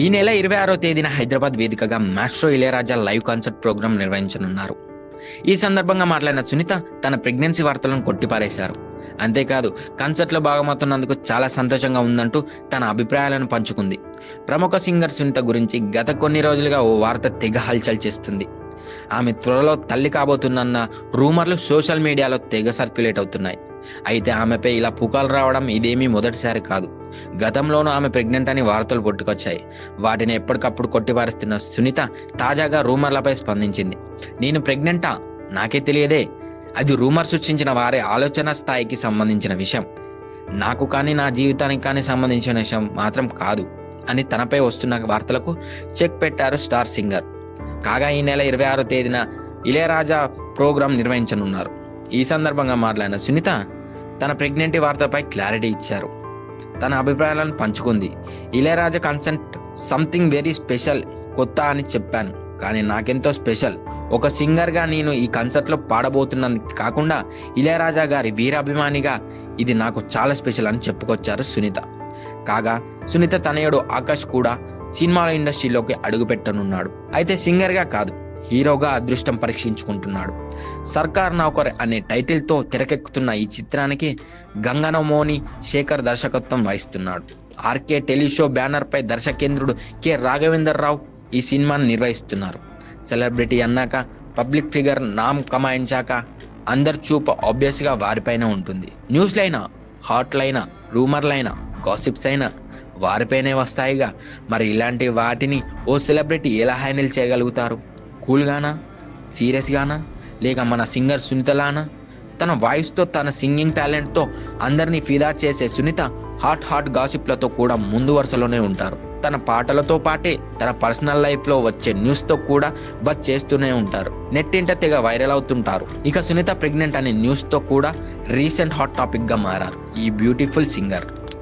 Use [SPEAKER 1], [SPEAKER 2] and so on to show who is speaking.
[SPEAKER 1] ఈ నెల ఇరవై ఆరో తేదీన హైదరాబాద్ వేదికగా maestro Ilaiyaraaja live concert program నిర్వహించనున్నారు. ఈ సందర్భంగా మాట్లాడిన సునీత తన ప్రెగ్నెన్సీ వార్తలను కొట్టిపారేశారు. అంతేకాదు కాన్సర్ట్లో భాగమవుతున్నందుకు చాలా సంతోషంగా ఉందంటూ తన అభిప్రాయాలను పంచుకుంది. ప్రముఖ సింగర్ సునీత గురించి గత కొన్ని రోజులుగా ఓ వార్త తెగ హల్చల్ చేస్తుంది. ఆమె త్వరలో తల్లి కాబోతున్నన్న రూమర్లు సోషల్ మీడియాలో తెగ సర్క్యులేట్ అవుతున్నాయి. అయితే ఆమెపై ఇలా పుకాలు రావడం ఇదేమీ మొదటిసారి కాదు. గతంలోనూ ఆమె ప్రెగ్నెంట్ అని వార్తలు పుట్టుకొచ్చాయి వాటిని ఎప్పటికప్పుడు కొట్టిపారుస్తున్న సునీత తాజాగా రూమర్లపై స్పందించింది. నేను ప్రెగ్నెంటా? నాకే తెలియదే. అది రూమర్ సృష్టించిన వారి ఆలోచన స్థాయికి సంబంధించిన విషయం. నాకు కానీ నా జీవితానికి కానీ సంబంధించిన విషయం మాత్రం కాదు అని తనపై వస్తున్న వార్తలకు చెక్ పెట్టారు స్టార్ సింగర్. కాగా ఈ నెల ఇరవై ఆరో తేదీన ఇళయరాజా ప్రోగ్రాం నిర్వహించనున్నారు. ఈ సందర్భంగా మాట్లాడిన సునీత తన ప్రెగ్నెంటీ వార్తపై క్లారిటీ ఇచ్చారు. తన అభిప్రాయాలను పంచుకుంది. Ilaiyaraaja concert something very special కొత్త అని చెప్పాను. కానీ నాకెంతో స్పెషల్. ఒక సింగర్గా నేను ఈ కన్సర్ట్లో పాడబోతున్నందుకు కాకుండా ఇళయరాజా గారి వీరాభిమానిగా ఇది నాకు చాలా స్పెషల్ అని చెప్పుకొచ్చారు సునీత. కాగా సునీత తనయుడు ఆకాష్ కూడా సినిమాల ఇండస్ట్రీలోకి అడుగుపెట్టనున్నాడు. అయితే సింగర్గా కాదు. హీరోగా అదృష్టం పరీక్షించుకుంటున్నాడు. సర్కార్ నౌకర్ అనే టైటిల్తో తెరకెక్కుతున్న ఈ చిత్రానికి గంగనమోని శేఖర్ దర్శకత్వం వహిస్తున్నాడు. ఆర్కే టెలిషో బ్యానర్పై దర్శకేంద్రుడు కె. రాఘవేందర్ రావు ఈ సినిమాను నిర్వహిస్తున్నారు. సెలబ్రిటీ అన్నాక పబ్లిక్ ఫిగర్ నామ్ కమాయించాక అందరి చూపు ఆబ్వియస్గా వారిపైన ఉంటుంది. న్యూస్లైనా హాట్లైనా రూమర్లైనా గాసిప్స్ అయినా వారిపైనే వస్తాయిగా. మరి ఇలాంటి వాటిని ఓ సెలబ్రిటీ ఎలా హ్యాండిల్ చేయగలుగుతారు? కూల్గానా? సీరియస్గానా? లేక మన సింగర్ సునీతలానా? తన వాయిస్తో తన సింగింగ్ టాలెంట్తో అందరినీ ఫిదా చేసే సునీత హాట్ హాట్ గాసిప్లతో కూడా ముందు వరుసలోనే ఉంటారు. తన పాటలతో పాటే తన పర్సనల్ లైఫ్లో వచ్చే న్యూస్తో కూడా బచ్ చేస్తూనే ఉంటారు. నెట్టింట తెగ వైరల్ అవుతుంటారు. ఇక సునీత ప్రెగ్నెంట్ అనే న్యూస్తో కూడా రీసెంట్ హాట్ టాపిక్గా మారారు ఈ బ్యూటిఫుల్ సింగర్.